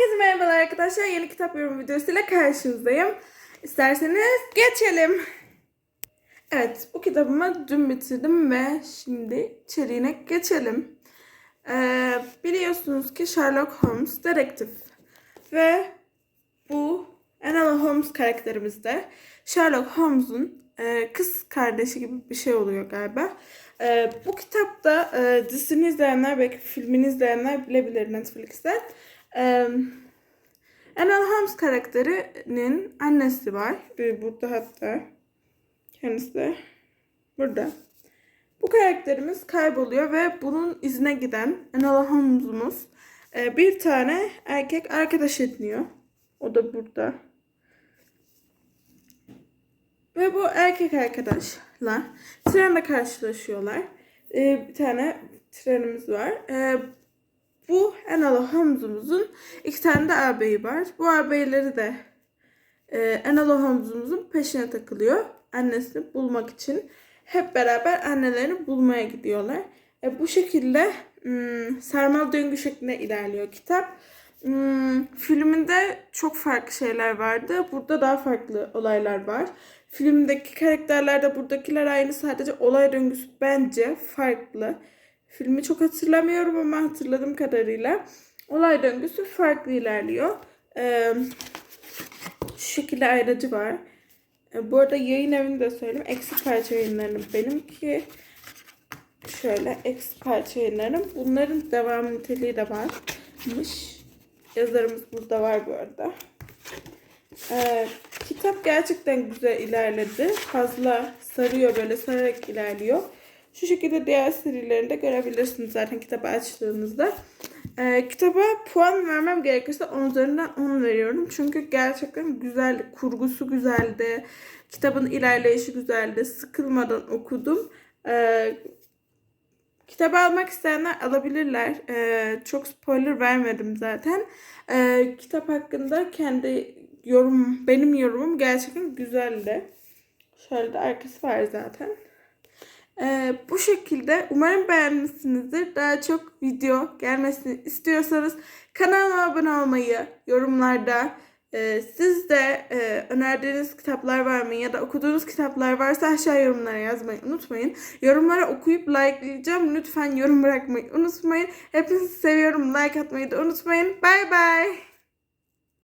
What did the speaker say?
Herkese merhabalar arkadaşlar. Yeni kitap yorum videosuyla karşınızdayım. İsterseniz geçelim. Evet, bu kitabımı dün bitirdim ve şimdi içeriğine geçelim. Ee, biliyorsunuz ki Sherlock Holmes dedektif. Ve bu Enola Holmes karakterimiz de Sherlock Holmes'un e, kız kardeşi gibi bir şey oluyor galiba. E, bu kitapta e, dizisini izleyenler belki filmini izleyenler bilebilir Netflix'te. E, Enola Holmes karakterinin annesi var. Bir burada hatta. Kendisi de burada. Bu karakterimiz kayboluyor ve bunun izine giden Enola Holmes'umuz e, bir tane erkek arkadaş ediniyor. O da burada. Ve bu erkek arkadaşla trende karşılaşıyorlar. Ee, bir tane trenimiz var. Bu Enola Holmes'umuzun iki tane de ağabeyi var. Bu ağabeyleri de e, Enola Holmes'umuzun peşine takılıyor. Annesini bulmak için. Hep beraber annelerini bulmaya gidiyorlar. E, bu şekilde hmm, sarmal döngü şeklinde ilerliyor kitap. Hmm, filminde çok farklı şeyler vardı. Burada daha farklı olaylar var. Filmdeki karakterlerde buradakiler aynı sadece olay döngüsü bence farklı. Filmi çok hatırlamıyorum ama hatırladığım kadarıyla olay döngüsü farklı ilerliyor. Ee, şu şekilde ayracı var. Ee, bu arada yayın evini de söyleyeyim. Eksik parça yayınlarım benimki. Şöyle eksik parça yayınlarım. Bunların devam niteliği de varmış. Yazarımız burada var bu arada. Ee, kitap gerçekten güzel ilerledi. Fazla sarıyor böyle sararak ilerliyor. Şu şekilde diğer serilerinde görebilirsiniz zaten kitabı açtığınızda. Ee, kitaba puan vermem gerekirse 10 üzerinden 10 veriyorum. Çünkü gerçekten güzeldi. Kurgusu güzeldi. Kitabın ilerleyişi güzeldi. Sıkılmadan okudum. Ee, Kitabı almak isteyenler alabilirler. Ee, çok spoiler vermedim zaten. Ee, kitap hakkında kendi yorum, benim yorumum gerçekten güzeldi. Şöyle de arkası var zaten. Ee, bu şekilde umarım beğenmişsinizdir. Daha çok video gelmesini istiyorsanız kanalıma abone olmayı, yorumlarda e, siz de e, önerdiğiniz kitaplar var mı ya da okuduğunuz kitaplar varsa aşağı yorumlara yazmayı unutmayın. Yorumlara okuyup likelayacağım. Lütfen yorum bırakmayı unutmayın. Hepinizi seviyorum. Like atmayı da unutmayın. Bye bye.